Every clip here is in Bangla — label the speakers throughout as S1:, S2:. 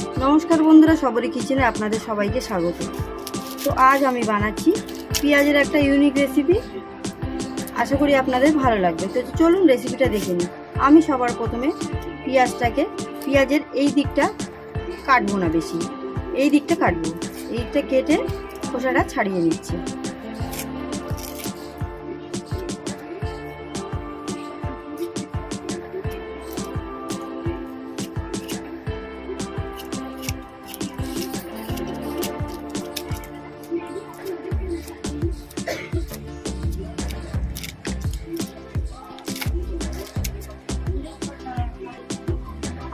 S1: নমস্কার বন্ধুরা সবারই কিচেনে আপনাদের সবাইকে স্বাগত। তো আজ আমি বানাচ্ছি পেঁয়াজের একটা ইউনিক রেসিপি আশা করি আপনাদের ভালো লাগবে। তো চলুন রেসিপিটা দেখে নিই। আমি সবার প্রথমে পেঁয়াজটাকে, পেঁয়াজের এই দিকটা কাটবো না বেশি। এই দিকটা কাটবো। এই দিকটা কেটে খোসাটা ছাড়িয়ে নিচ্ছি।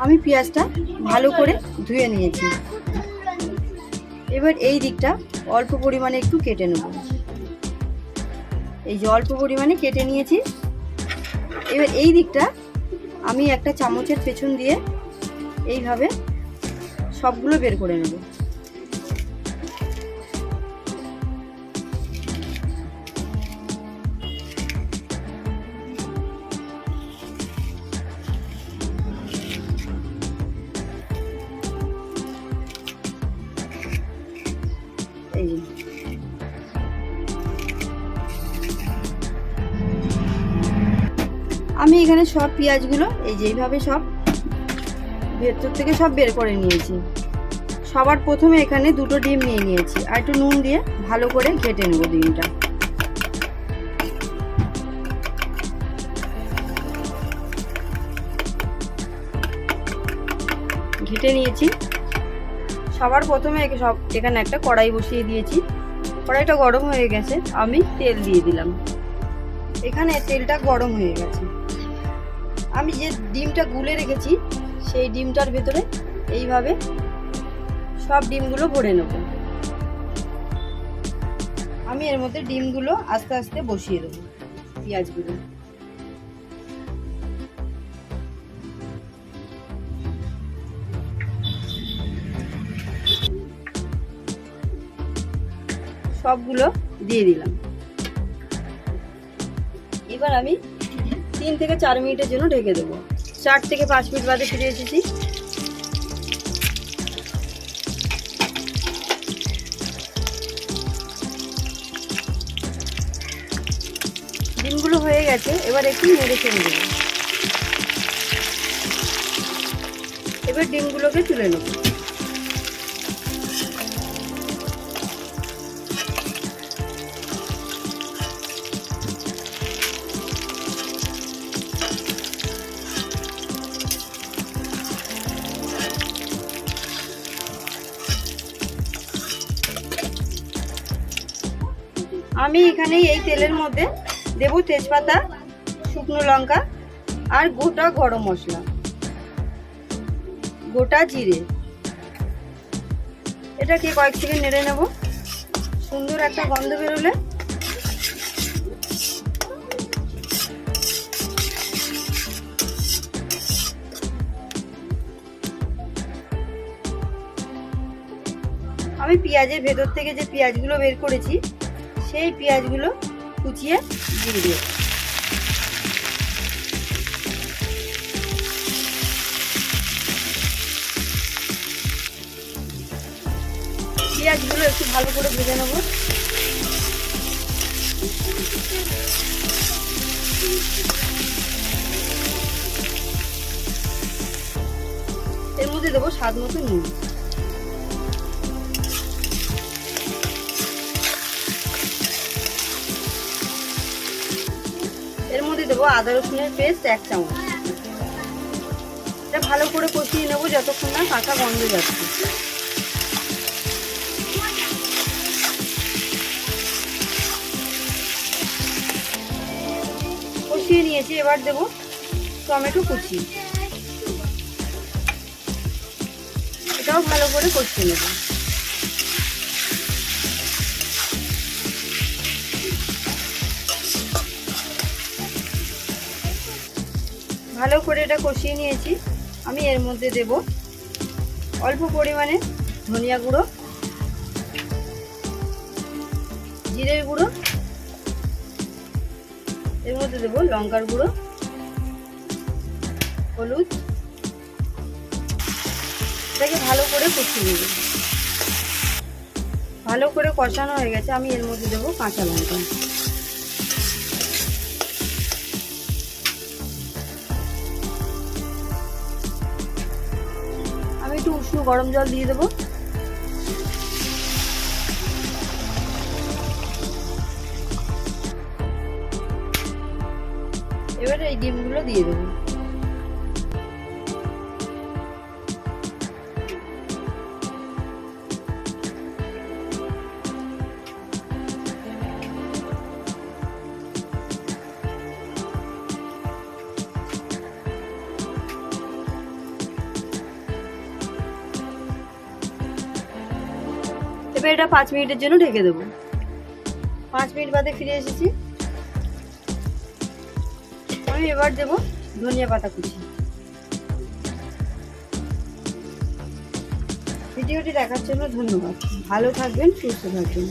S1: আমি পেঁয়াজটা ভালো করে ধুয়ে নিয়েছি। এবার এই দিকটা অল্প পরিমাণে একটু কেটে নেব। এই যে অল্প পরিমাণে কেটে নিয়েছি। এবার এই দিকটা আমি একটা চামচের পেছন দিয়ে এইভাবে সবগুলো বের করে নেব। আমি এখানে সব পেঁয়াজগুলো, এই যে এইভাবে সব ভেতর থেকে সব বের করে নিয়েছি। সবার প্রথমে এখানে দুটো ডিম নিয়ে নিয়েছি আর একটু নুন দিয়ে ভালো করে ঘেটে নেব ডিমটা। ঘেটে নিয়েছি। সবার প্রথমে সব এখানে একটা কড়াই বসিয়ে দিয়েছি। কড়াইটা গরম হয়ে গেছে, আমি তেল দিয়ে দিলাম। এখানে তেলটা গরম হয়ে গেছে। আমি যে ডিমটা গুলে রেখেছি, সেই ডিমটার ভেতরে এইভাবে সব ডিমগুলো ভরে নেব। আমি এর মধ্যে ডিমগুলো আস্তে আস্তে বসিয়ে দেবো, পেঁয়াজগুলো। সবগুলো দিয়ে দিলাম। এবার আমি তিন থেকে চার মিনিটের জন্য ঢেকে দেবো। চার থেকে পাঁচ মিনিট বাদে ফিরে এসেছি। ডিমগুলো হয়ে গেছে, এবার একটু নেড়ে চেড়ে দেবো। এবার ডিমগুলোকে তুলে নেব। আমি এখানে এই তেলের মধ্যে দেব তেজপাতা, শুকনো লঙ্কা আর গোটা গরম মশলা, গোটা জিরে। এটাকে কয়েক সেকেন্ড নেড়ে নেব। সুন্দর একটা গন্ধ বেরোলে। আমি পেঁয়াজের ভেতর থেকে যে পেঁয়াজগুলো বের করেছি সেই পেঁয়াজগুলো কুচিয়ে দিয়ে দিও পেঁয়াজগুলো একটু ভালো করে ভেজে নেব। এর মধ্যে দেবো স্বাদ মতো নুন। দেবো আদা রসুনের পেস্ট এক চামচ। এটা ভালো করে কষিয়ে নেব যতক্ষণ না কাঁচা গন্ধ যাচ্ছে। কষিয়ে নিয়েছি, এবার দেবো টমেটো কুচি। এটাও ভালো করে কষিয়ে নেব। ভালো করে এটা কষিয়ে নিয়েছি। আমি এর মধ্যে দেব অল্প পরিমাণে ধনিয়া গুঁড়ো, জিরের গুঁড়ো, এর মধ্যে দেবো লঙ্কার গুঁড়ো, হলুদ। এটাকে ভালো করে কষিয়ে নেব। ভালো করে কষানো হয়ে গেছে, আমি এর মধ্যে দেবো কাঁচা লঙ্কা। একটু উষ্ণ গরম জল দিয়ে দেবো। এবারে এই ডিমগুলো দিয়ে দেবো। এবার এটা পাঁচ মিনিটের জন্য ঢেকে দেবো। পাঁচ মিনিট বাদে ফিরে এসেছি। আমি এবার দেবো ধনিয়া পাতা কুচি। ভিডিওটি দেখার জন্য ধন্যবাদ। ভালো থাকবেন, সুস্থ থাকবেন।